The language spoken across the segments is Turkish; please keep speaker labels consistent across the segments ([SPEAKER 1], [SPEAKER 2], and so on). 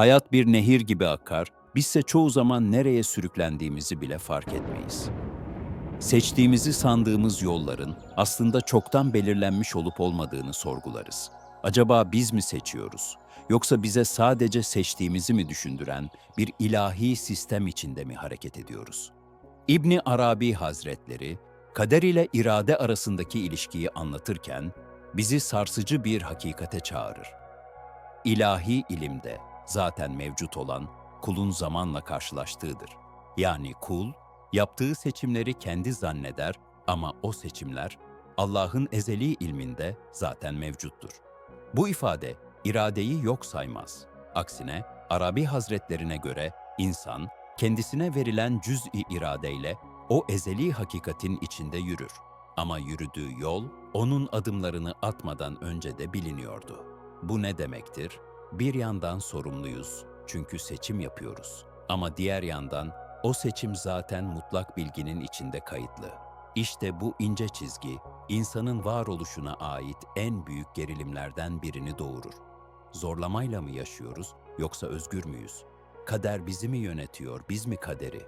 [SPEAKER 1] Hayat bir nehir gibi akar, bizse çoğu zaman nereye sürüklendiğimizi bile fark etmeyiz. Seçtiğimizi sandığımız yolların aslında çoktan belirlenmiş olup olmadığını sorgularız. Acaba biz mi seçiyoruz? Yoksa bize sadece seçtiğimizi mi düşündüren bir ilahi sistem içinde mi hareket ediyoruz? İbni Arabi Hazretleri, kader ile irade arasındaki ilişkiyi anlatırken bizi sarsıcı bir hakikate çağırır. İlahi ilimde zaten mevcut olan kulun zamanla karşılaştığıdır. Yani kul, yaptığı seçimleri kendi zanneder ama o seçimler Allah'ın ezeli ilminde zaten mevcuttur. Bu ifade iradeyi yok saymaz. Aksine Arabi Hazretlerine göre insan kendisine verilen cüz'i iradeyle o ezeli hakikatin içinde yürür. Ama yürüdüğü yol onun adımlarını atmadan önce de biliniyordu. Bu ne demektir? Bir yandan sorumluyuz çünkü seçim yapıyoruz. Ama diğer yandan o seçim zaten mutlak bilginin içinde kayıtlı. İşte bu ince çizgi insanın varoluşuna ait en büyük gerilimlerden birini doğurur. Zorlamayla mı yaşıyoruz yoksa özgür müyüz? Kader bizi mi yönetiyor, biz mi kaderi?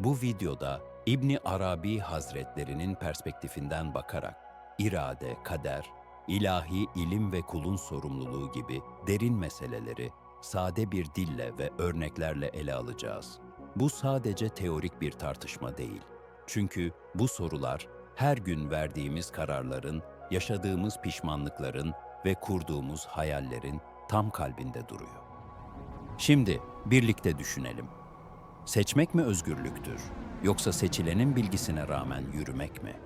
[SPEAKER 1] Bu videoda İbni Arabi Hazretlerinin perspektifinden bakarak irade, kader, ilahi ilim ve kulun sorumluluğu gibi derin meseleleri sade bir dille ve örneklerle ele alacağız. Bu sadece teorik bir tartışma değil. Çünkü bu sorular her gün verdiğimiz kararların, yaşadığımız pişmanlıkların ve kurduğumuz hayallerin tam kalbinde duruyor. Şimdi birlikte düşünelim. Seçmek mi özgürlüktür yoksa seçilenin bilgisine rağmen yürümek mi?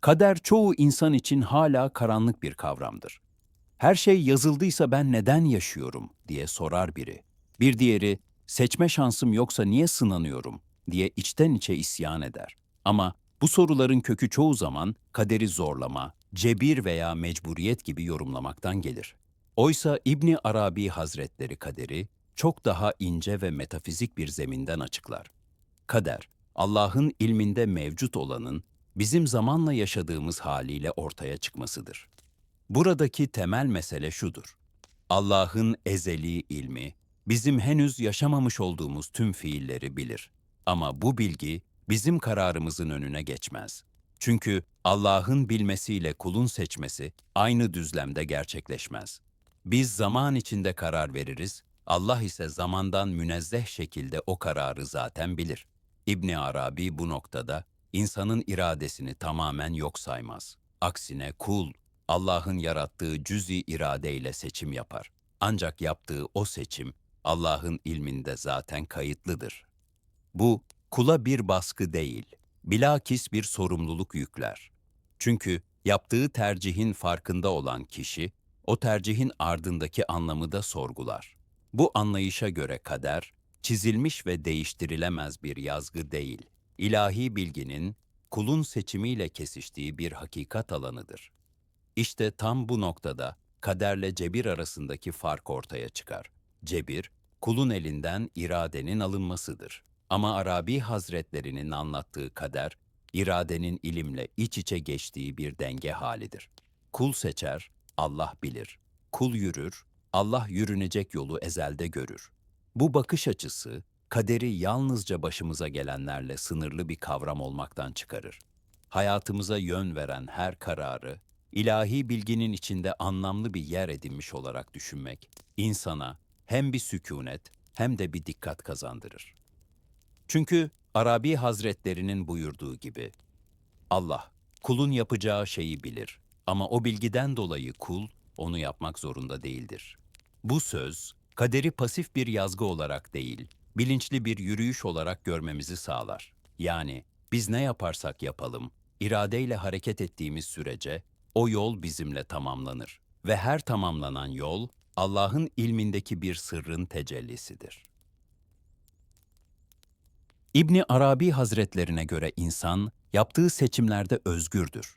[SPEAKER 1] Kader çoğu insan için hala karanlık bir kavramdır. Her şey yazıldıysa ben neden yaşıyorum diye sorar biri. Bir diğeri seçme şansım yoksa niye sınanıyorum diye içten içe isyan eder. Ama bu soruların kökü çoğu zaman kaderi zorlama, cebir veya mecburiyet gibi yorumlamaktan gelir. Oysa İbni Arabi Hazretleri kaderi çok daha ince ve metafizik bir zeminden açıklar. Kader, Allah'ın ilminde mevcut olanın bizim zamanla yaşadığımız haliyle ortaya çıkmasıdır. Buradaki temel mesele şudur. Allah'ın ezeli ilmi, bizim henüz yaşamamış olduğumuz tüm fiilleri bilir. Ama bu bilgi bizim kararımızın önüne geçmez. Çünkü Allah'ın bilmesiyle kulun seçmesi aynı düzlemde gerçekleşmez. Biz zaman içinde karar veririz, Allah ise zamandan münezzeh şekilde o kararı zaten bilir. İbni Arabi bu noktada insanın iradesini tamamen yok saymaz. Aksine kul, Allah'ın yarattığı cüzi iradeyle seçim yapar. Ancak yaptığı o seçim Allah'ın ilminde zaten kayıtlıdır. Bu kula bir baskı değil, bilakis bir sorumluluk yükler. Çünkü yaptığı tercihin farkında olan kişi, o tercihin ardındaki anlamı da sorgular. Bu anlayışa göre kader, çizilmiş ve değiştirilemez bir yazgı değil, ilahi bilginin kulun seçimiyle kesiştiği bir hakikat alanıdır. İşte tam bu noktada kaderle cebir arasındaki fark ortaya çıkar. Cebir, kulun elinden iradenin alınmasıdır. Ama Arabi Hazretlerinin anlattığı kader, iradenin ilimle iç içe geçtiği bir denge halidir. Kul seçer, Allah bilir. Kul yürür, Allah yürünecek yolu ezelde görür. Bu bakış açısı, kaderi yalnızca başımıza gelenlerle sınırlı bir kavram olmaktan çıkarır. Hayatımıza yön veren her kararı, ilahi bilginin içinde anlamlı bir yer edinmiş olarak düşünmek, insana hem bir sükunet hem de bir dikkat kazandırır. Çünkü Arabi Hazretlerinin buyurduğu gibi, Allah, kulun yapacağı şeyi bilir ama o bilgiden dolayı kul onu yapmak zorunda değildir. Bu söz, kaderi pasif bir yazgı olarak değil, bilinçli bir yürüyüş olarak görmemizi sağlar. Yani biz ne yaparsak yapalım, iradeyle hareket ettiğimiz sürece o yol bizimle tamamlanır ve her tamamlanan yol Allah'ın ilmindeki bir sırrın tecellisidir. İbni Arabi Hazretlerine göre insan yaptığı seçimlerde özgürdür.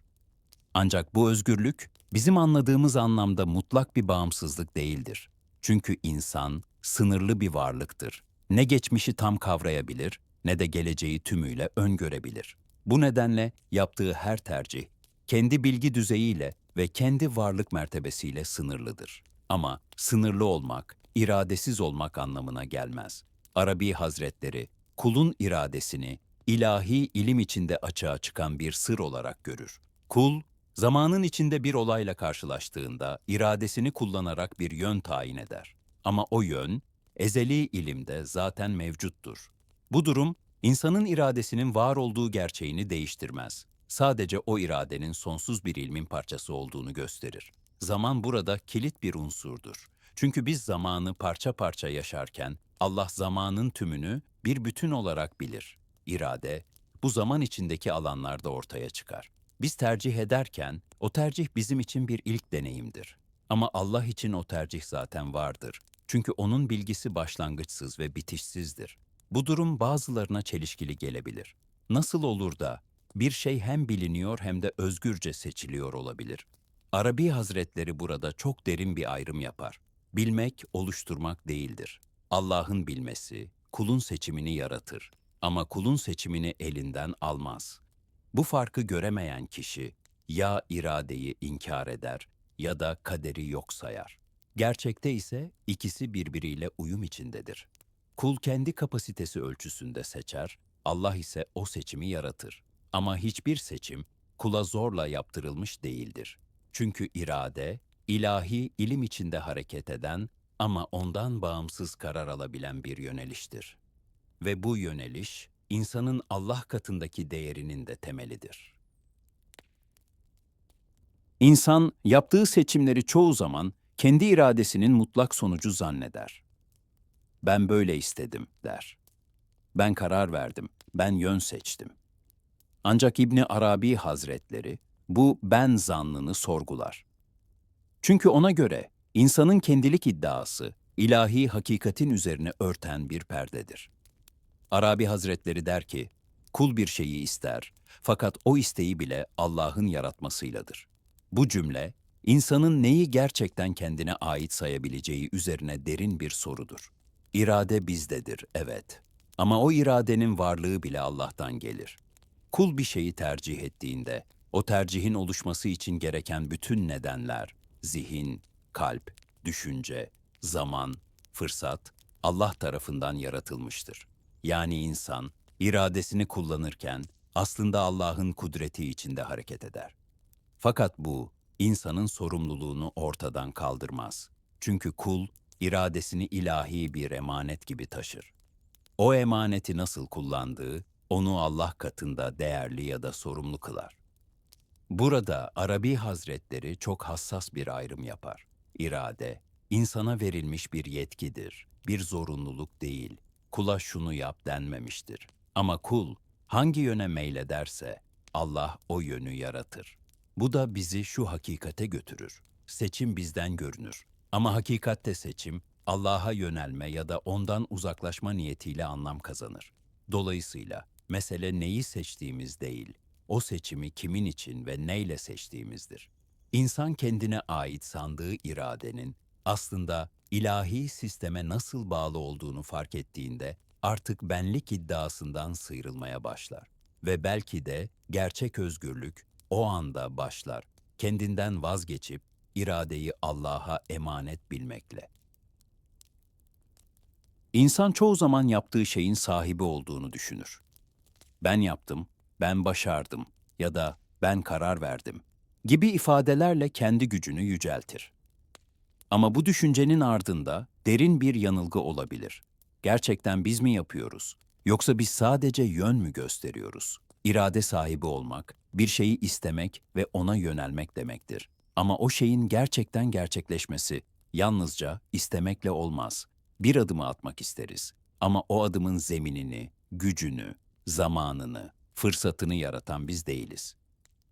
[SPEAKER 1] Ancak bu özgürlük bizim anladığımız anlamda mutlak bir bağımsızlık değildir. Çünkü insan sınırlı bir varlıktır. Ne geçmişi tam kavrayabilir ne de geleceği tümüyle öngörebilir. Bu nedenle yaptığı her tercih kendi bilgi düzeyiyle ve kendi varlık mertebesiyle sınırlıdır. Ama sınırlı olmak, iradesiz olmak anlamına gelmez. Arabi Hazretleri, kulun iradesini ilahi ilim içinde açığa çıkan bir sır olarak görür. Kul, zamanın içinde bir olayla karşılaştığında iradesini kullanarak bir yön tayin eder. Ama o yön, ezeli ilimde zaten mevcuttur. Bu durum, insanın iradesinin var olduğu gerçeğini değiştirmez. Sadece o iradenin sonsuz bir ilmin parçası olduğunu gösterir. Zaman burada kilit bir unsurdur. Çünkü biz zamanı parça parça yaşarken Allah zamanın tümünü bir bütün olarak bilir. İrade, bu zaman içindeki alanlarda ortaya çıkar. Biz tercih ederken o tercih bizim için bir ilk deneyimdir. Ama Allah için o tercih zaten vardır. Çünkü onun bilgisi başlangıçsız ve bitişsizdir. Bu durum bazılarına çelişkili gelebilir. Nasıl olur da bir şey hem biliniyor hem de özgürce seçiliyor olabilir? Arabi Hazretleri burada çok derin bir ayrım yapar. Bilmek, oluşturmak değildir. Allah'ın bilmesi, kulun seçimini yaratır. Ama kulun seçimini elinden almaz. Bu farkı göremeyen kişi ya iradeyi inkar eder ya da kaderi yok sayar. Gerçekte ise ikisi birbiriyle uyum içindedir. Kul kendi kapasitesi ölçüsünde seçer, Allah ise o seçimi yaratır. Ama hiçbir seçim kula zorla yaptırılmış değildir. Çünkü irade, ilahi ilim içinde hareket eden ama ondan bağımsız karar alabilen bir yöneliştir. Ve bu yöneliş, insanın Allah katındaki değerinin de temelidir. İnsan yaptığı seçimleri çoğu zaman kendi iradesinin mutlak sonucu zanneder. Ben böyle istedim der. Ben karar verdim, ben yön seçtim. Ancak İbni Arabi Hazretleri bu ben zannını sorgular. Çünkü ona göre insanın kendilik iddiası ilahi hakikatin üzerine örten bir perdedir. Arabi Hazretleri der ki, kul bir şeyi ister fakat o isteği bile Allah'ın yaratmasıyladır. Bu cümle, insanın neyi gerçekten kendine ait sayabileceği üzerine derin bir sorudur. İrade bizdedir, evet. Ama o iradenin varlığı bile Allah'tan gelir. Kul bir şeyi tercih ettiğinde, o tercihin oluşması için gereken bütün nedenler, zihin, kalp, düşünce, zaman, fırsat, Allah tarafından yaratılmıştır. Yani insan, iradesini kullanırken aslında Allah'ın kudreti içinde hareket eder. Fakat bu, insanın sorumluluğunu ortadan kaldırmaz. Çünkü kul, iradesini ilahi bir emanet gibi taşır. O emaneti nasıl kullandığı, onu Allah katında değerli ya da sorumlu kılar. Burada Arabi Hazretleri çok hassas bir ayrım yapar. İrade, insana verilmiş bir yetkidir, bir zorunluluk değil. Kula şunu yap denmemiştir. Ama kul hangi yöne meylederse Allah o yönü yaratır. Bu da bizi şu hakikate götürür. Seçim bizden görünür. Ama hakikatte seçim Allah'a yönelme ya da ondan uzaklaşma niyetiyle anlam kazanır. Dolayısıyla mesele neyi seçtiğimiz değil, o seçimi kimin için ve neyle seçtiğimizdir. İnsan kendine ait sandığı iradenin aslında ilahi sisteme nasıl bağlı olduğunu fark ettiğinde artık benlik iddiasından sıyrılmaya başlar. Ve belki de gerçek özgürlük o anda başlar. Kendinden vazgeçip iradeyi Allah'a emanet bilmekle. İnsan çoğu zaman yaptığı şeyin sahibi olduğunu düşünür. Ben yaptım, ben başardım ya da ben karar verdim gibi ifadelerle kendi gücünü yüceltir. Ama bu düşüncenin ardında derin bir yanılgı olabilir. Gerçekten biz mi yapıyoruz? Yoksa biz sadece yön mü gösteriyoruz? İrade sahibi olmak, bir şeyi istemek ve ona yönelmek demektir. Ama o şeyin gerçekten gerçekleşmesi yalnızca istemekle olmaz. Bir adımı atmak isteriz. Ama o adımın zeminini, gücünü, zamanını, fırsatını yaratan biz değiliz.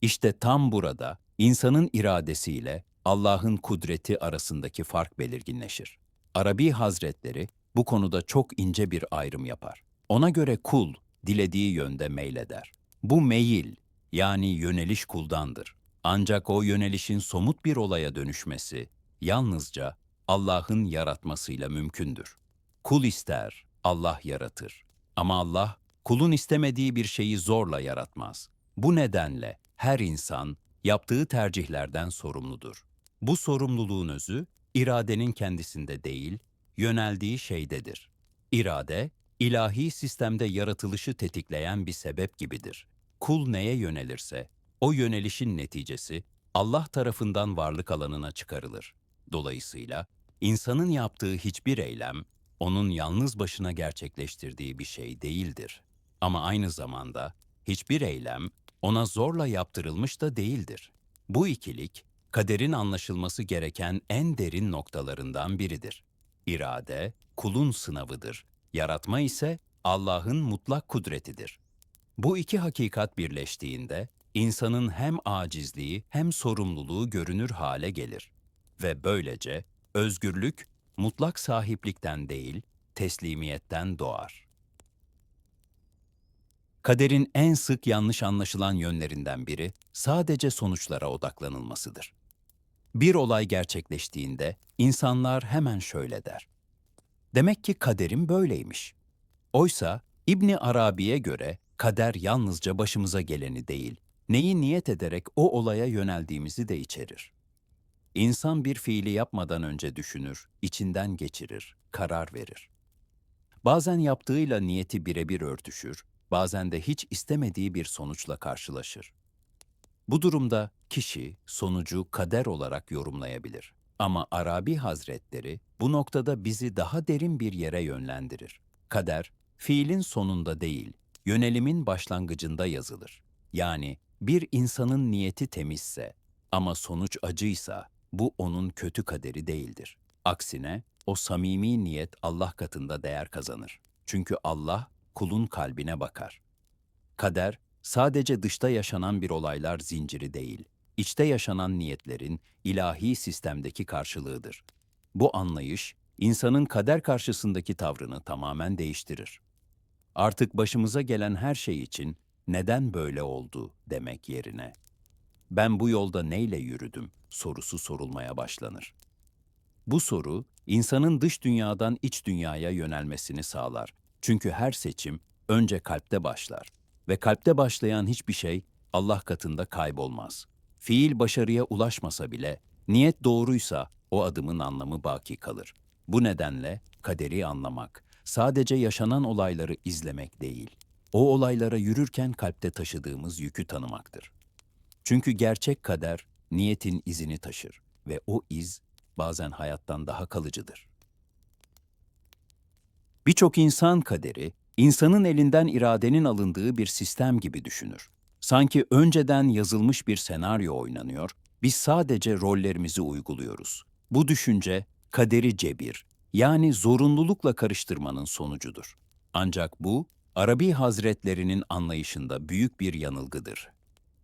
[SPEAKER 1] İşte tam burada insanın iradesiyle Allah'ın kudreti arasındaki fark belirginleşir. Arabi Hazretleri bu konuda çok ince bir ayrım yapar. Ona göre kul dilediği yönde meyleder. Bu meyil yani yöneliş kuldandır. Ancak o yönelişin somut bir olaya dönüşmesi yalnızca Allah'ın yaratmasıyla mümkündür. Kul ister, Allah yaratır. Ama Allah kulun istemediği bir şeyi zorla yaratmaz. Bu nedenle her insan yaptığı tercihlerden sorumludur. Bu sorumluluğun özü, iradenin kendisinde değil, yöneldiği şeydedir. İrade, ilahi sistemde yaratılışı tetikleyen bir sebep gibidir. Kul neye yönelirse, o yönelişin neticesi Allah tarafından varlık alanına çıkarılır. Dolayısıyla insanın yaptığı hiçbir eylem, onun yalnız başına gerçekleştirdiği bir şey değildir. Ama aynı zamanda hiçbir eylem ona zorla yaptırılmış da değildir. Bu ikilik, kaderin anlaşılması gereken en derin noktalarından biridir. İrade, kulun sınavıdır. Yaratma ise Allah'ın mutlak kudretidir. Bu iki hakikat birleştiğinde insanın hem acizliği hem sorumluluğu görünür hale gelir ve böylece özgürlük mutlak sahiplikten değil, teslimiyetten doğar. Kaderin en sık yanlış anlaşılan yönlerinden biri sadece sonuçlara odaklanılmasıdır. Bir olay gerçekleştiğinde insanlar hemen şöyle der. Demek ki kaderim böyleymiş. Oysa İbni Arabi'ye göre kader yalnızca başımıza geleni değil, neyi niyet ederek o olaya yöneldiğimizi de içerir. İnsan bir fiili yapmadan önce düşünür, içinden geçirir, karar verir. Bazen yaptığıyla niyeti birebir örtüşür, bazen de hiç istemediği bir sonuçla karşılaşır. Bu durumda kişi sonucu kader olarak yorumlayabilir. Ama Arabi Hazretleri bu noktada bizi daha derin bir yere yönlendirir. Kader, fiilin sonunda değil, yönelimin başlangıcında yazılır. Yani bir insanın niyeti temizse ama sonuç acıysa bu onun kötü kaderi değildir. Aksine o samimi niyet Allah katında değer kazanır. Çünkü Allah kulun kalbine bakar. Kader sadece dışta yaşanan bir olaylar zinciri değil, içte yaşanan niyetlerin ilahi sistemdeki karşılığıdır. Bu anlayış insanın kader karşısındaki tavrını tamamen değiştirir. Artık başımıza gelen her şey için neden böyle oldu demek yerine ben bu yolda neyle yürüdüm sorusu sorulmaya başlanır. Bu soru insanın dış dünyadan iç dünyaya yönelmesini sağlar. Çünkü her seçim önce kalpte başlar ve kalpte başlayan hiçbir şey Allah katında kaybolmaz. Fiil başarıya ulaşmasa bile niyet doğruysa o adımın anlamı baki kalır. Bu nedenle kaderi anlamak sadece yaşanan olayları izlemek değil, o olaylara yürürken kalpte taşıdığımız yükü tanımaktır. Çünkü gerçek kader niyetin izini taşır ve o iz bazen hayattan daha kalıcıdır. Birçok insan kaderi, insanın elinden iradenin alındığı bir sistem gibi düşünür. Sanki önceden yazılmış bir senaryo oynanıyor, biz sadece rollerimizi uyguluyoruz. Bu düşünce kaderi cebir, yani zorunlulukla karıştırmanın sonucudur. Ancak bu, Arabi Hazretlerinin anlayışında büyük bir yanılgıdır.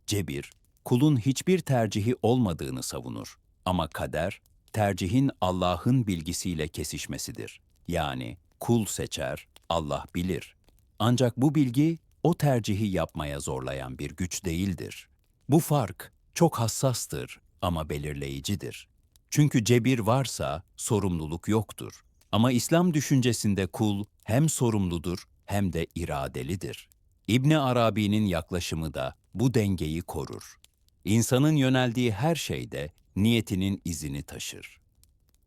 [SPEAKER 1] Cebir, kulun hiçbir tercihi olmadığını savunur. Ama kader, tercihin Allah'ın bilgisiyle kesişmesidir. Yani kul seçer, Allah bilir. Ancak bu bilgi o tercihi yapmaya zorlayan bir güç değildir. Bu fark çok hassastır ama belirleyicidir. Çünkü cebir varsa sorumluluk yoktur. Ama İslam düşüncesinde kul hem sorumludur hem de iradelidir. İbni Arabi'nin yaklaşımı da bu dengeyi korur. İnsanın yöneldiği her şeyde niyetinin izini taşır.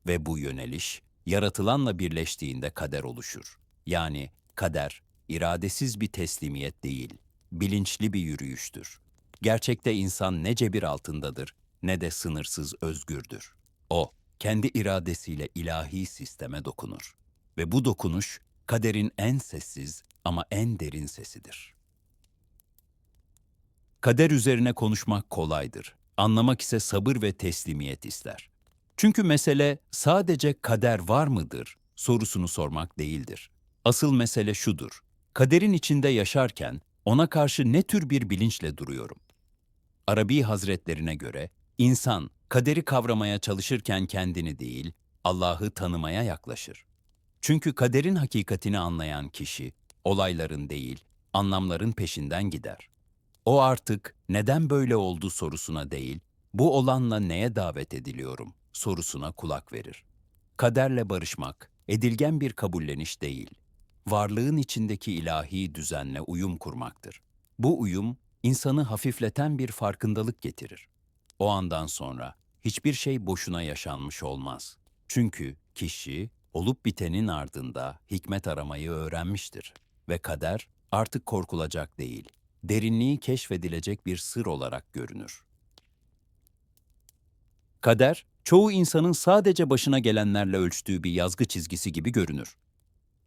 [SPEAKER 1] Ve bu yöneliş yaratılanla birleştiğinde kader oluşur. Yani kader iradesiz bir teslimiyet değil, bilinçli bir yürüyüştür. Gerçekte insan ne cebir altındadır ne de sınırsız özgürdür. O, kendi iradesiyle ilahi sisteme dokunur. Ve bu dokunuş kaderin en sessiz ama en derin sesidir. Kader üzerine konuşmak kolaydır. Anlamak ise sabır ve teslimiyet ister. Çünkü mesele sadece kader var mıdır sorusunu sormak değildir. Asıl mesele şudur. Kaderin içinde yaşarken ona karşı ne tür bir bilinçle duruyorum? Arabi Hazretlerine göre insan kaderi kavramaya çalışırken kendini değil, Allah'ı tanımaya yaklaşır. Çünkü kaderin hakikatini anlayan kişi olayların değil, anlamların peşinden gider. O artık neden böyle oldu sorusuna değil, bu olanla neye davet ediliyorum sorusuna kulak verir. Kaderle barışmak, edilgen bir kabulleniş değil, varlığın içindeki ilahi düzenle uyum kurmaktır. Bu uyum, insanı hafifleten bir farkındalık getirir. O andan sonra hiçbir şey boşuna yaşanmış olmaz. Çünkü kişi olup bitenin ardında hikmet aramayı öğrenmiştir ve kader artık korkulacak değil, derinliği keşfedilecek bir sır olarak görünür. Kader, çoğu insanın sadece başına gelenlerle ölçtüğü bir yazgı çizgisi gibi görünür.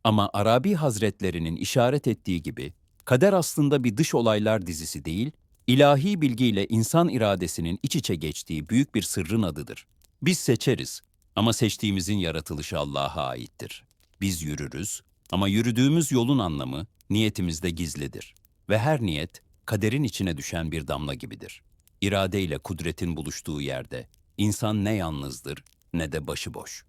[SPEAKER 1] Ama Arabi Hazretlerinin işaret ettiği gibi, kader aslında bir dış olaylar dizisi değil, ilahi bilgiyle insan iradesinin iç içe geçtiği büyük bir sırrın adıdır. Biz seçeriz ama seçtiğimizin yaratılışı Allah'a aittir. Biz yürürüz ama yürüdüğümüz yolun anlamı niyetimizde gizlidir. Ve her niyet, kaderin içine düşen bir damla gibidir. İrade ile kudretin buluştuğu yerde, insan ne yalnızdır ne de başıboş.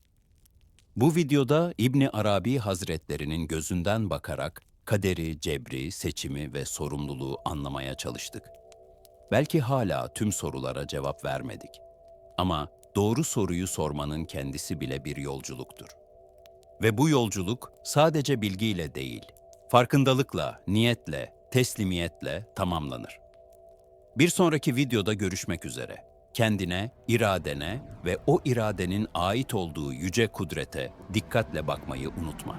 [SPEAKER 1] Bu videoda İbni Arabi Hazretlerinin gözünden bakarak kaderi, cebri, seçimi ve sorumluluğu anlamaya çalıştık. Belki hala tüm sorulara cevap vermedik. Ama doğru soruyu sormanın kendisi bile bir yolculuktur. Ve bu yolculuk sadece bilgiyle değil, farkındalıkla, niyetle, teslimiyetle tamamlanır. Bir sonraki videoda görüşmek üzere. Kendine, iradene ve o iradenin ait olduğu yüce kudrete dikkatle bakmayı unutma.